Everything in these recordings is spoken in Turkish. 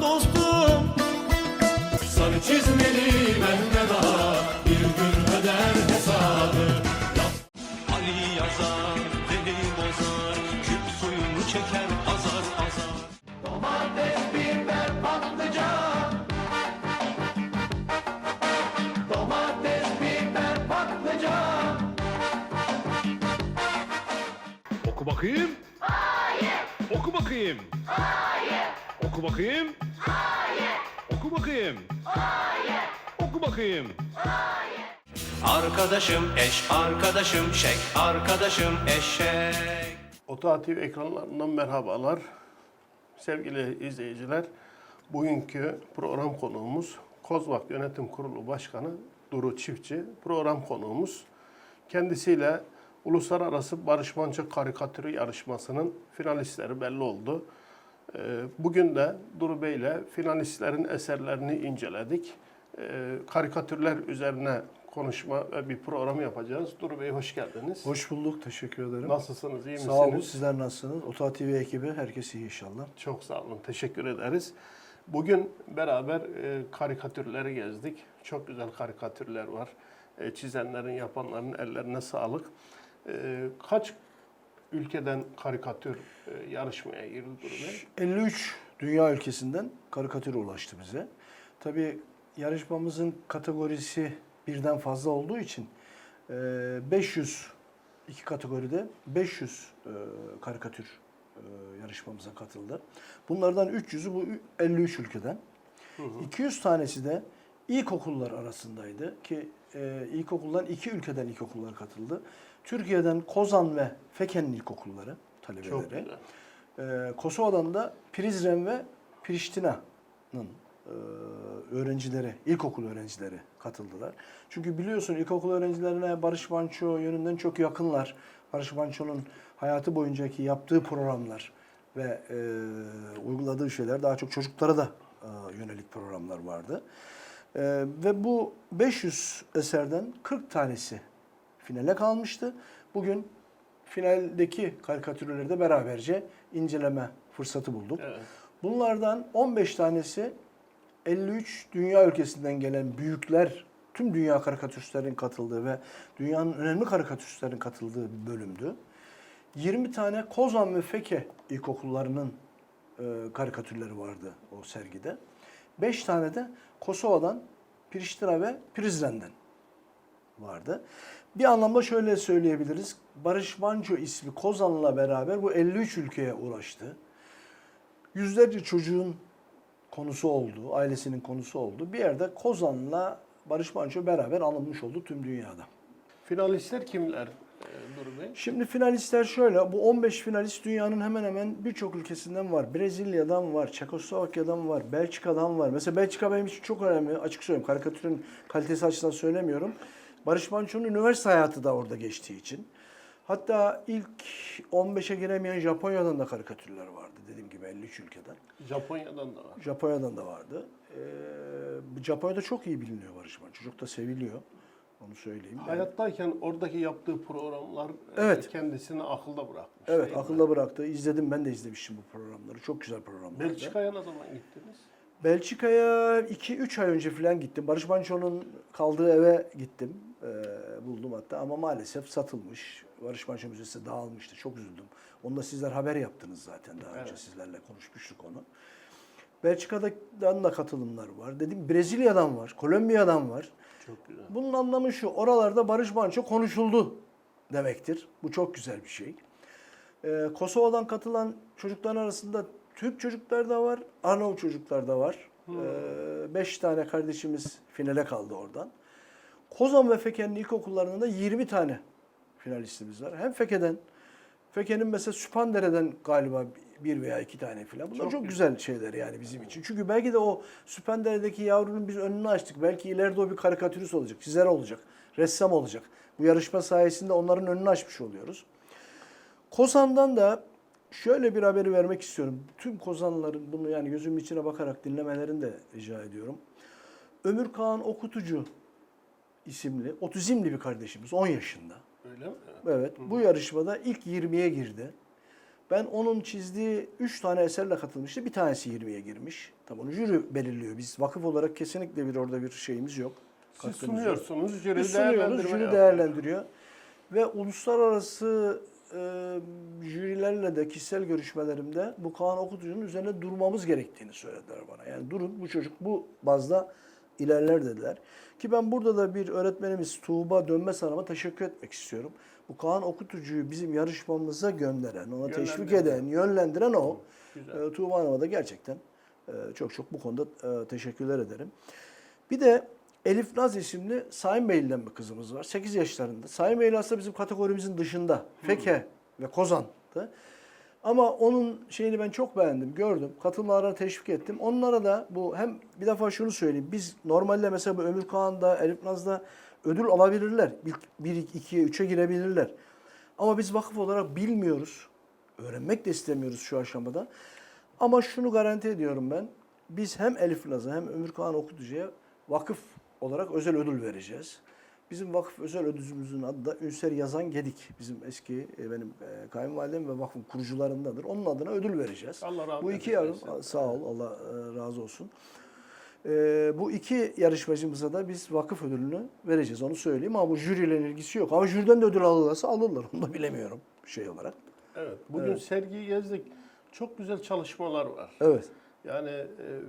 dostum Sarı çizmeli Mehmet Ağa Bir gün öder hesabı Ali yazar, deli bozar Küp suyunu çeker azar azar Domates, biber, patlıcan Domates, biber, patlıcan Oku bakayım. Hayır. Oku bakayım. Hayır. Oku bakayım. Hayır. Oku bakayım. Hayır. Arkadaşım eş, arkadaşım şek, arkadaşım eşek TV ekranlarından merhabalar. Sevgili izleyiciler, bugünkü program konuğumuz Kozbak Yönetim Kurulu Başkanı Duru Çiftçi. Program konuğumuz kendisiyle Uluslararası Barış Manço Karikatürü yarışmasının finalistleri belli oldu. Ee, Bugün de Duru Bey ile finalistlerin eserlerini inceledik. Ee, Karikatürler üzerine konuşma ve bir program yapacağız. Duru Bey hoş geldiniz. Hoş bulduk, teşekkür ederim. Nasılsınız, iyi Sağ olun, misiniz? sizler nasılsınız? Ota TV ekibi, herkes iyi inşallah. Çok sağ olun, teşekkür ederiz. Bugün beraber e, karikatürleri gezdik. Çok güzel karikatürler var. E, çizenlerin, yapanların ellerine sağlık. E, kaç ülkeden karikatür e, yarışmaya girdi Duru Bey? 53 dünya ülkesinden karikatür ulaştı bize. Tabii yarışmamızın kategorisi birden fazla olduğu için e, 500 iki kategoride 500 e, karikatür e, yarışmamıza katıldı. Bunlardan 300'ü bu 53 ülkeden. 200 tanesi de ilkokullar arasındaydı ki e, ilkokuldan iki ülkeden ilkokullar katıldı. Türkiye'den Kozan ve Feken'in ilkokulları talebeleri. Çok güzel. Ee, Kosova'dan da Prizren ve Priştina'nın e, öğrencileri, ilkokul öğrencileri katıldılar. Çünkü biliyorsun ilkokul öğrencilerine Barış Manço yönünden çok yakınlar. Barış Manço'nun hayatı boyuncaki yaptığı programlar ve e, uyguladığı şeyler daha çok çocuklara da e, yönelik programlar vardı. E, ve bu 500 eserden 40 tanesi finale kalmıştı. Bugün finaldeki karikatürleri de beraberce inceleme fırsatı bulduk. Evet. Bunlardan 15 tanesi 53 dünya ülkesinden gelen büyükler, tüm dünya karikatüristlerin katıldığı ve dünyanın önemli karikatüristlerin katıldığı bir bölümdü. 20 tane Kozan ve Feke ilkokullarının e, karikatürleri vardı o sergide. 5 tane de Kosova'dan, Priştina ve Prizren'den vardı. Bir anlamda şöyle söyleyebiliriz. Barış Manço ismi Kozan'la beraber bu 53 ülkeye ulaştı. Yüzlerce çocuğun konusu oldu, ailesinin konusu oldu. Bir yerde Kozan'la Barış Manço beraber alınmış oldu tüm dünyada. Finalistler kimler e? Şimdi finalistler şöyle, bu 15 finalist dünyanın hemen hemen birçok ülkesinden var. Brezilya'dan var, Çekoslovakya'dan var, Belçika'dan var. Mesela Belçika benim için çok önemli, açık söyleyeyim. Karikatürün kalitesi açısından söylemiyorum. Barış Manço'nun üniversite hayatı da orada geçtiği için. Hatta ilk 15'e giremeyen Japonya'dan da karikatürler vardı dediğim gibi 53 ülkeden. Japonya'dan da var. Japonya'dan da vardı. Ee, Japonya'da çok iyi biliniyor Barış Manço. Çok da seviliyor. Onu söyleyeyim. Hayattayken oradaki yaptığı programlar e, Evet. kendisini akılda bırakmış. Evet değil mi? akılda bıraktı. İzledim ben de izlemiştim bu programları. Çok güzel programlardı. Belçika'ya ne zaman gittiniz? Belçika'ya 2-3 ay önce falan gittim. Barış Manço'nun kaldığı eve gittim. Ee, buldum hatta ama maalesef satılmış. Barış Manço Müzesi dağılmıştı. Çok üzüldüm. Onu da sizler haber yaptınız zaten daha önce Evet. sizlerle konuşmuştuk onu. Belçika'dan da katılımlar var. Dedim Brezilya'dan var, Kolombiya'dan var. Çok güzel. Bunun anlamı şu, oralarda Barış Manço konuşuldu demektir. Bu çok güzel bir şey. Ee, Kosova'dan katılan çocukların arasında Türk çocuklar da var, Arnavut çocuklar da var. Ee, beş tane kardeşimiz finale kaldı oradan. Kozan ve Feke'nin ilkokullarında da 20 tane finalistimiz var. Hem Feke'den, Feke'nin mesela Süpandere'den galiba bir veya iki tane filan. Bunlar Çok çok, güzel. şeyler yani bizim için. Çünkü belki de o Süpandere'deki yavrunun biz önünü açtık. Belki ileride o bir karikatürist olacak, çizer olacak, ressam olacak. Bu yarışma sayesinde onların önünü açmış oluyoruz. Kozan'dan da şöyle bir haberi vermek istiyorum. Tüm Kozanlıların bunu yani gözümün içine bakarak dinlemelerini de rica ediyorum. Ömür Kağan Okutucu isimli, otizmli bir kardeşimiz 10 yaşında. Öyle mi? Evet, bu yarışmada ilk 20'ye girdi. Ben onun çizdiği 3 tane eserle katılmıştı. Bir tanesi 20'ye girmiş. Tabii onu jüri belirliyor. Biz vakıf olarak kesinlikle bir orada bir şeyimiz yok. Siz Katkımız yok. sunuyorsunuz, jüri Biz sunuyoruz, jüri değerlendiriyor. Ve uluslararası e, jürilerle de kişisel görüşmelerimde bu Kaan Okutucu'nun üzerine durmamız gerektiğini söylediler bana. Yani durun bu çocuk bu bazda ilerler dediler. Ki ben burada da bir öğretmenimiz Tuğba Dönmez Hanım'a teşekkür etmek istiyorum. Bu Kaan Okutucu'yu bizim yarışmamıza gönderen, ona teşvik eden, yönlendiren o. Güzel. E, Tuğba Hanım'a da gerçekten e, çok çok bu konuda e, teşekkürler ederim. Bir de Elif Naz isimli Sayın Beyli'den bir kızımız var. 8 yaşlarında. Sayın Beyli aslında bizim kategorimizin dışında. Feke ve Kozan'dı. Ama onun şeyini ben çok beğendim, gördüm. Katılmalarına teşvik ettim. Onlara da bu hem bir defa şunu söyleyeyim. Biz normalde mesela bu Ömür Kağan'da, Elif Naz'da ödül alabilirler. 1, 2'ye, 3'e girebilirler. Ama biz vakıf olarak bilmiyoruz. Öğrenmek de istemiyoruz şu aşamada. Ama şunu garanti ediyorum ben. Biz hem Elif Naz'a hem Ömür Kağan Okutucu'ya vakıf olarak özel ödül vereceğiz. Bizim vakıf özel ödülümüzün adı da Ünser Yazan Gedik. Bizim eski e, benim e, kayınvalidem ve vakfın kurucularındadır. Onun adına ödül vereceğiz. Allah rahmet Bu iki yarım, sağ ol Allah e, razı olsun. E, bu iki yarışmacımıza da biz vakıf ödülünü vereceğiz. Onu söyleyeyim ama bu jüriyle ilgisi yok. Ama jüriden de ödül alırlarsa alırlar. Onu da bilemiyorum şey olarak. Evet. Bugün sergiyi gezdik. Çok güzel çalışmalar var. Evet. Yani e,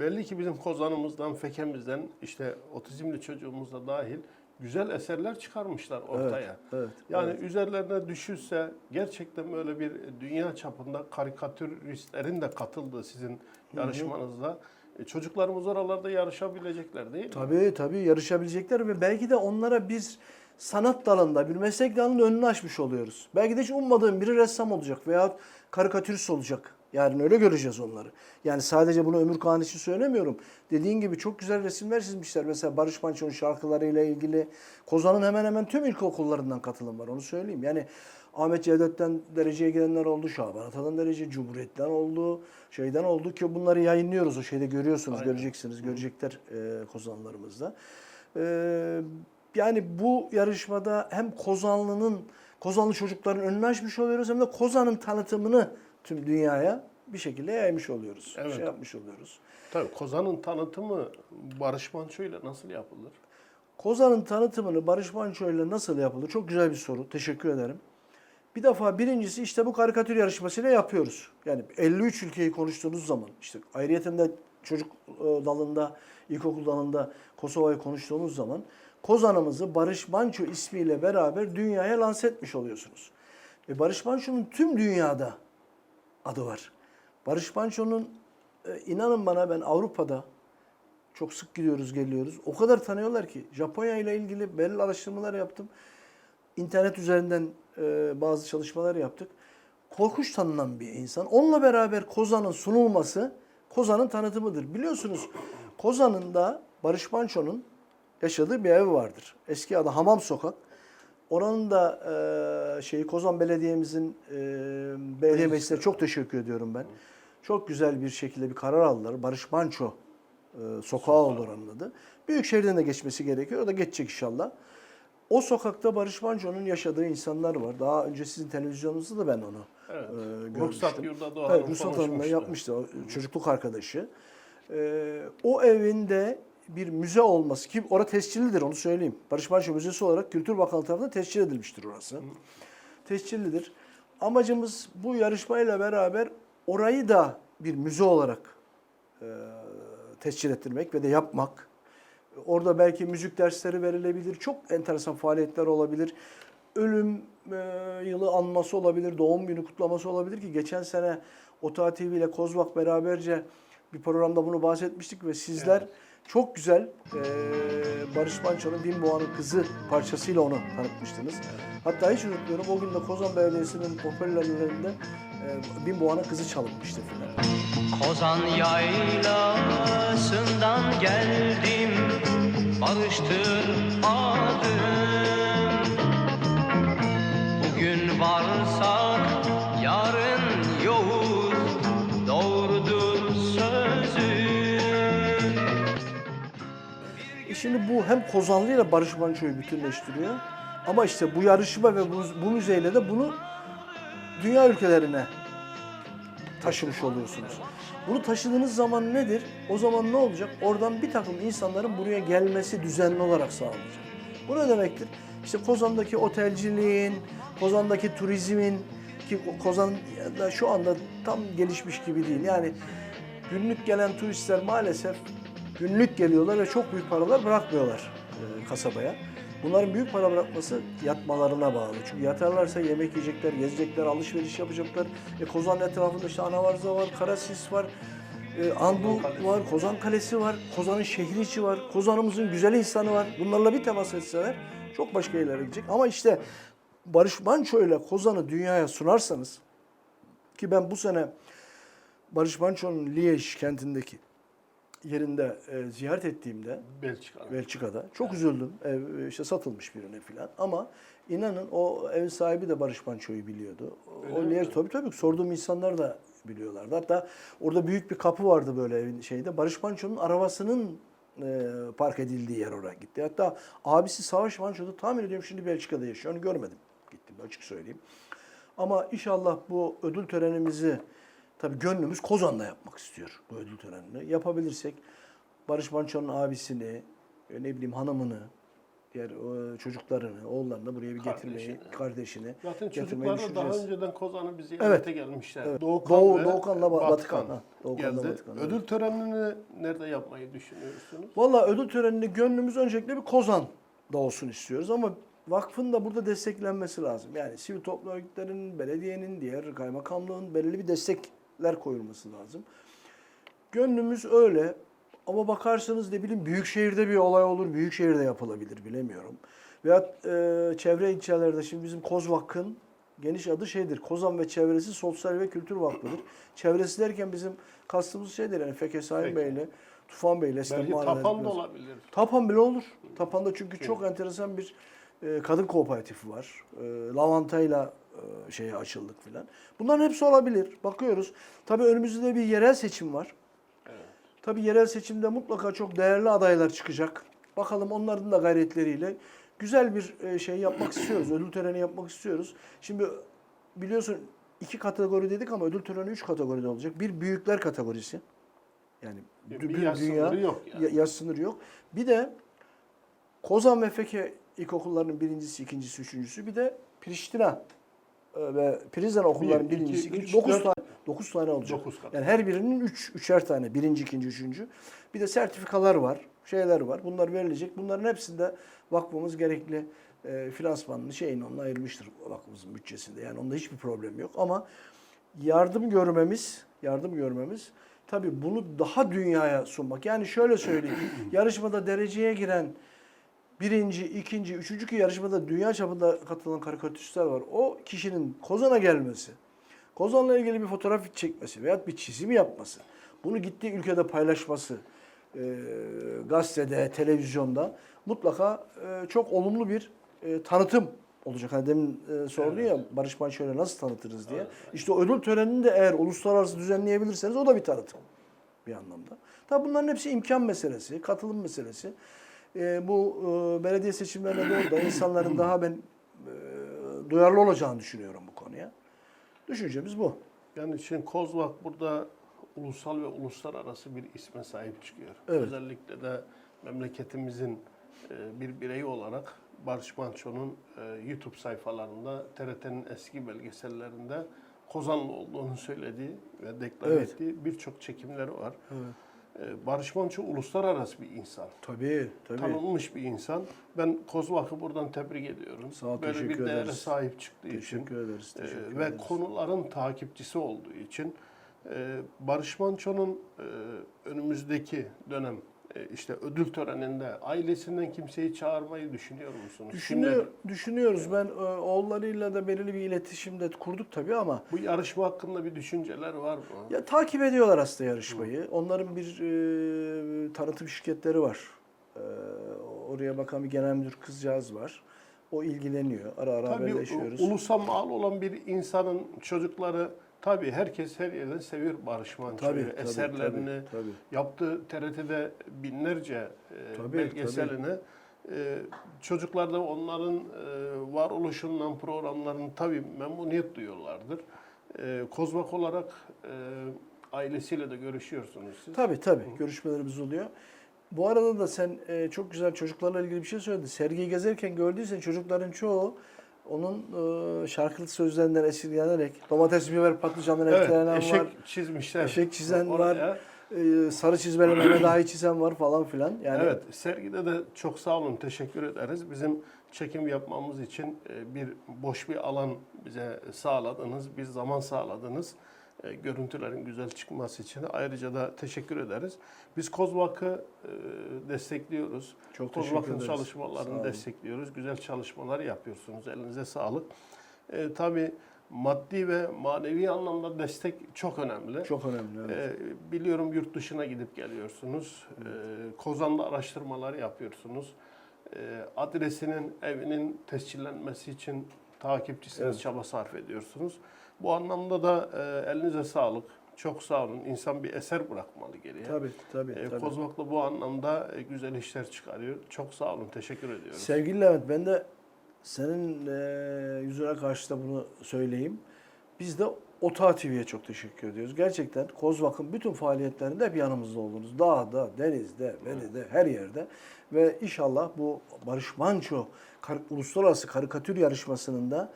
belli ki bizim kozanımızdan, fekemizden, işte otizmli çocuğumuz da dahil güzel eserler çıkarmışlar ortaya. evet, yani evet. üzerlerine düşürse gerçekten böyle bir dünya çapında karikatüristlerin de katıldığı sizin yarışmanızda e, çocuklarımız oralarda yarışabilecekler değil mi? Tabii tabii yarışabilecekler ve belki de onlara biz sanat dalında, bir meslek dalında önünü açmış oluyoruz. Belki de hiç ummadığım biri ressam olacak veya karikatürist olacak. Yani öyle göreceğiz onları. Yani sadece bunu Ömür Kağan için söylemiyorum. Dediğin gibi çok güzel resimler çizmişler. Mesela Barış Manço'nun şarkılarıyla ilgili. Kozan'ın hemen hemen tüm ilkokullarından katılım var onu söyleyeyim. Yani Ahmet Cevdet'ten dereceye girenler oldu. Şaban Atal'ın derece, Cumhuriyet'ten oldu. Şeyden oldu ki bunları yayınlıyoruz. O şeyde görüyorsunuz, Aynen. göreceksiniz. Görecekler e, Kozanlılarımızda. E, yani bu yarışmada hem Kozanlı'nın, Kozanlı çocukların önünü açmış oluyoruz hem de Kozan'ın tanıtımını tüm dünyaya bir şekilde yaymış oluyoruz. Evet. Şey yapmış oluyoruz. Tabii kozanın tanıtımı Barış Manço ile nasıl yapılır? Kozan'ın tanıtımını Barış Manço ile nasıl yapılır? Çok güzel bir soru. Teşekkür ederim. Bir defa birincisi işte bu karikatür yarışmasıyla yapıyoruz. Yani 53 ülkeyi konuştuğunuz zaman işte ayrıyeten de çocuk e, dalında, ilkokul dalında Kosova'yı konuştuğunuz zaman Kozan'ımızı Barış Manço ismiyle beraber dünyaya lanse etmiş oluyorsunuz. E Barış Manço'nun tüm dünyada adı var. Barış Manço'nun e, inanın bana ben Avrupa'da çok sık gidiyoruz geliyoruz. O kadar tanıyorlar ki Japonya ile ilgili belli araştırmalar yaptım. İnternet üzerinden e, bazı çalışmalar yaptık. Korkunç tanınan bir insan. Onunla beraber Kozan'ın sunulması Kozan'ın tanıtımıdır. Biliyorsunuz Kozan'ın da Barış Manço'nun yaşadığı bir ev vardır. Eski adı Hamam Sokak. Oranın da e, şeyi Kozan Belediye'mizin e, belediye meclisine çok teşekkür ediyorum ben. Çok güzel bir şekilde bir karar aldılar. Barış Manço e, sokağı oldu oranın adı. Büyükşehir'den de geçmesi gerekiyor. O da geçecek inşallah. O sokakta Barış Manço'nun yaşadığı insanlar var. Daha önce sizin televizyonunuzda da ben onu Evet. e, görmüştüm. Ruhsat Yurda Doğan Evet, Ruhsat Hanım'la yapmıştı. O çocukluk arkadaşı. E, o evinde bir müze olması ki orada tescillidir onu söyleyeyim. Barış Manço Müzesi olarak Kültür Bakanlığı tarafından tescil edilmiştir orası. Tescillidir. Amacımız bu yarışmayla beraber orayı da bir müze olarak e, tescil ettirmek ve de yapmak. Orada belki müzik dersleri verilebilir. Çok enteresan faaliyetler olabilir. Ölüm e, yılı anması olabilir, doğum günü kutlaması olabilir ki geçen sene OTA TV ile Kozvak beraberce bir programda bunu bahsetmiştik ve sizler çok güzel e, Barış Manço'nun Bin Boğa'nın Kızı parçasıyla onu tanıtmıştınız. Hatta hiç unutmuyorum o gün de Kozan Belediyesi'nin hoparlörlerinde e, Bin Boğa'nın Kızı çalınmıştı filan. Kozan yaylasından geldim Barıştır adım Şimdi bu hem Kozanlı ile Barış Manço'yu bütünleştiriyor. Ama işte bu yarışma ve bu, bu müzeyle de bunu dünya ülkelerine taşımış oluyorsunuz. Bunu taşıdığınız zaman nedir? O zaman ne olacak? Oradan bir takım insanların buraya gelmesi düzenli olarak sağlanacak. Bu ne demektir? İşte Kozan'daki otelciliğin, Kozan'daki turizmin ki Kozan'da şu anda tam gelişmiş gibi değil. Yani günlük gelen turistler maalesef günlük geliyorlar ve çok büyük paralar bırakmıyorlar e, kasabaya. Bunların büyük para bırakması yatmalarına bağlı. Çünkü yatarlarsa yemek yiyecekler, gezecekler, alışveriş yapacaklar. E, Kozan etrafında işte Anavarza var, Karasis var, e, Anbu var, Kozan Kalesi var, Kozan'ın şehri içi var, Kozan'ımızın güzel insanı var. Bunlarla bir temas etseler çok başka yerlere gidecek. Ama işte Barış Manço ile Kozan'ı dünyaya sunarsanız ki ben bu sene Barış Manço'nun Liège kentindeki yerinde e, ziyaret ettiğimde Belçika. Belçika'da. Çok üzüldüm. Ev işte satılmış birine filan. Ama inanın o ev sahibi de Barış Manço'yu biliyordu. o yer tabii tabii sorduğum insanlar da biliyorlardı. Hatta orada büyük bir kapı vardı böyle evin şeyde. Barış Manço'nun arabasının e, park edildiği yer oraya gitti. Hatta abisi Savaş Manço'da tahmin ediyorum şimdi Belçika'da yaşıyor. Onu görmedim. Gittim açık söyleyeyim. Ama inşallah bu ödül törenimizi tabii gönlümüz Kozan'da yapmak istiyor bu ödül törenini. Yapabilirsek Barış Manço'nun abisini, e, ne bileyim hanımını, diğer e, çocuklarını, oğullarını buraya bir getirmeyi, Kardeşini. Zaten getirmeyi çocukları daha düşüneceğiz. önceden Kozan'a bir ziyarete Evet. gelmişler. Evet. Doğukan Doğu- ve Doğukan'la Ba- Batıkan, Batıkan, ha. Doğukan'la geldi. Batıkan, evet. Ödül törenini nerede yapmayı düşünüyorsunuz? Valla ödül törenini gönlümüz öncelikle bir Kozan'da olsun istiyoruz ama vakfın da burada desteklenmesi lazım. Yani sivil toplum örgütlerinin, belediyenin, diğer kaymakamlığın belirli bir destekler koyulması lazım. Gönlümüz öyle ama bakarsanız ne bileyim büyük şehirde bir olay olur, büyük şehirde yapılabilir bilemiyorum. Veyahut e, çevre ilçelerde şimdi bizim Kozvak'ın geniş adı şeydir. Kozan ve çevresi Sosyal ve Kültür Vakfı'dır. Çevresi derken bizim kastımız şeydir yani Feke Sayın Peki. Bey'le, Tufan Bey'le, Belki tapan da olabilir. Tapan bile olur. Tapan'da çünkü çok enteresan bir e, kadın kooperatifi var. E, lavantayla şeye açıldık filan. Bunların hepsi olabilir. Bakıyoruz. Tabii önümüzde de bir yerel seçim var. Tabii yerel seçimde mutlaka çok değerli adaylar çıkacak. Bakalım onların da gayretleriyle güzel bir e, şey yapmak istiyoruz. Ödül töreni yapmak istiyoruz. Şimdi biliyorsun iki kategori dedik ama ödül töreni üç kategoride olacak. Bir büyükler kategorisi. Yani Bir yaş dünya sınırı yok yani. ya- yaş sınırı yok. Bir de Kozan ve Feke ilkokullarının birincisi, ikincisi, üçüncüsü. Bir de Priştina e, ve Prizren okullarının Bir, iki, birincisi, üç. Dokuz dört. tane, dokuz tane olacak. Dokuz kat. Yani her birinin üç, üçer tane. Birinci, ikinci, üçüncü. Bir de sertifikalar var, şeyler var. Bunlar verilecek. Bunların hepsinde vakfımız gerekli e, finansmanını şeyini onunla ayırmıştır vakfımızın bütçesinde. Yani onda hiçbir problem yok. Ama yardım görmemiz, yardım görmemiz tabii bunu daha dünyaya sunmak. Yani şöyle söyleyeyim. yarışmada dereceye giren birinci, ikinci, üçüncü ki yarışmada dünya çapında katılan karikatüristler var. O kişinin Kozan'a gelmesi, Kozan'la ilgili bir fotoğraf çekmesi veyahut bir çizim yapması, bunu gittiği ülkede paylaşması, e, gazetede, televizyonda mutlaka e, çok olumlu bir e, tanıtım olacak. Hani demin e, sordun ya Barış Manço'yla nasıl tanıtırız diye. İşte o ödül törenini de eğer uluslararası düzenleyebilirseniz o da bir tanıtım bir anlamda. Tabi bunların hepsi imkan meselesi, katılım meselesi. E, bu e, belediye seçimlerine doğru da insanların daha ben e, duyarlı olacağını düşünüyorum bu konuya. Düşüncemiz bu. Yani şimdi Kozvak burada ulusal ve uluslararası bir isme sahip çıkıyor. Evet. Özellikle de memleketimizin e, bir bireyi olarak Barış Manço'nun e, YouTube sayfalarında TRT'nin eski belgesellerinde Kozanlı olduğunu söylediği ve deklare Evet. ettiği birçok çekimleri var. E, Barış Manço uluslararası bir insan. Tabii, tabii. Tanınmış bir insan. Ben Kozvak'ı buradan tebrik ediyorum. Sağ ol, Böyle bir teşekkür değere ederiz. sahip çıktığı için. Teşekkür ederiz. Ee, Teşekkür ve ederiz. konuların takipçisi olduğu için e, Barış Manço'nun e, önümüzdeki dönem e, işte ödül töreninde ailesinden kimseyi çağırmayı düşünüyor musunuz? Düşünüyor, Kimleri- düşünüyoruz. Ben e, oğullarıyla da belirli bir iletişimde kurduk tabii ama Bu yarışma hakkında bir düşünceler var mı? ya takip ediyorlar aslında yarışmayı. Onların bir e, tanıtım şirketleri var. E, oraya bakan bir genel müdür kızcağız var. O ilgileniyor. Ara ara Tabii haberleşiyoruz. u- ulusa mal olan bir insanın çocukları tabii herkes her yerden seviyor Barış Manço'yu. Tabii, tabii, Eserlerini, tabii, tabii. yaptığı TRT'de binlerce e, Tabii, belgeselini E, çocuklar da onların e, varoluşundan programlarını tabii memnuniyet duyuyorlardır. E, Kozbak olarak e, ailesiyle de görüşüyorsunuz siz. Tabii tabii görüşmelerimiz oluyor. Bu arada da sen e, çok güzel çocuklarla ilgili bir şey söyledin. Sergiyi gezerken gördüysen çocukların çoğu onun e, şarkılı sözlerinden esirgenerek domates, biber, patlıcandan Evet, etkilenen eşek var. çizmişler. Eşek çizen Oraya. var. e, sarı çizmeli Mehmet Ağa'yı çizen var falan filan. Yani Evet, sergide de çok sağ olun, teşekkür ederiz. Bizim çekim yapmamız için e, bir boş bir alan bize sağladınız, bir zaman sağladınız. E, Görüntülerin güzel çıkması için ayrıca da teşekkür ederiz. Biz Kozvak'ı e, destekliyoruz. Çok Kozvak'ın çalışmalarını destekliyoruz. Güzel çalışmalar yapıyorsunuz. Elinize sağlık. E, tabii maddi ve manevi anlamda destek çok önemli. çok önemli. evet. Ee, biliyorum yurt dışına gidip geliyorsunuz. Ee, Kozan'da araştırmalar yapıyorsunuz. Ee, adresinin, evinin tescillenmesi için takipçisiniz, Evet. çaba sarf ediyorsunuz. Bu anlamda da e, elinize sağlık. Çok sağ olun. İnsan bir eser bırakmalı geriye. Tabii tabii. Ee, tabii. Kozbaklı bu anlamda e, güzel işler çıkarıyor. Çok sağ olun. Teşekkür ediyoruz. Sevgili Levent ben de senin e, yüzüne karşı da bunu söyleyeyim. Biz de Ota TV'ye çok teşekkür ediyoruz. Gerçekten Kozvak'ın bütün faaliyetlerinde hep yanımızda oldunuz. Dağda, denizde, denizde, her yerde. Ve inşallah bu Barış Manço kar- Uluslararası Karikatür Yarışması'nın da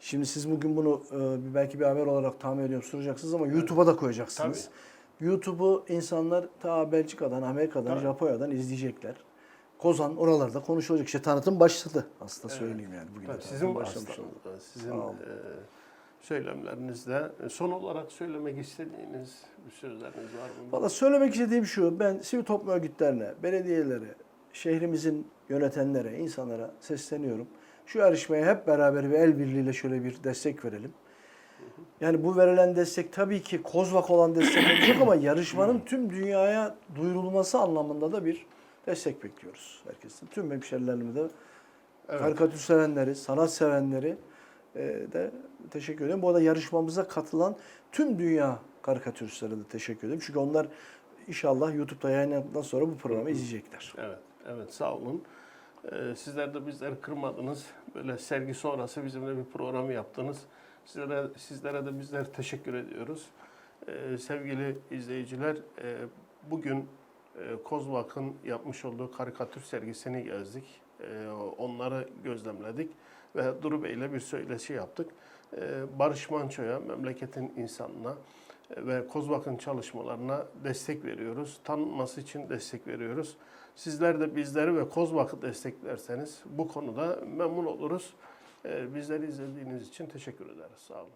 Şimdi siz bugün bunu e, belki bir haber olarak tahmin ediyorum sunacaksınız ama YouTube'a da koyacaksınız. YouTube'u insanlar ta Belçika'dan, Amerika'dan, Tabii. Japonya'dan izleyecekler. Kozan oralarda konuşulacak. İşte tanıtım başladı aslında söyleyeyim yani. Bugün Tabii sizin başlamış oldu. sizin e, söylemlerinizle. E, Son olarak söylemek istediğiniz bir sözleriniz var mı? Valla söylemek istediğim şu, ben sivil toplum örgütlerine, belediyelere, şehrimizin yönetenlere, insanlara sesleniyorum. Şu yarışmaya hep beraber bir el birliğiyle şöyle bir destek verelim. Yani bu verilen destek tabii ki kozvak olan destek olacak ama yarışmanın tüm dünyaya duyurulması anlamında da bir destek bekliyoruz herkesten. Tüm hemşerilerime de Evet. karikatür sevenleri, sanat sevenleri e, de teşekkür ederim. Bu arada yarışmamıza katılan tüm dünya karikatüristlere de teşekkür ederim. Çünkü onlar inşallah YouTube'da yayınlandıktan sonra bu programı izleyecekler. Evet, evet sağ olun. Ee, sizler de bizleri kırmadınız. Böyle sergi sonrası bizimle bir programı yaptınız. Sizlere, sizlere de bizler teşekkür ediyoruz. Ee, sevgili izleyiciler, e, bugün e, Kozvak'ın yapmış olduğu karikatür sergisini gezdik. E, onları gözlemledik ve Duru Bey ile bir söyleşi yaptık. E, Barış Manço'ya, memleketin insanına e, ve Kozbak'ın çalışmalarına destek veriyoruz. Tanınması için destek veriyoruz. Sizler de bizleri ve Kozbak'ı desteklerseniz bu konuda memnun oluruz. E, Bizleri izlediğiniz için teşekkür ederiz. Sağ olun.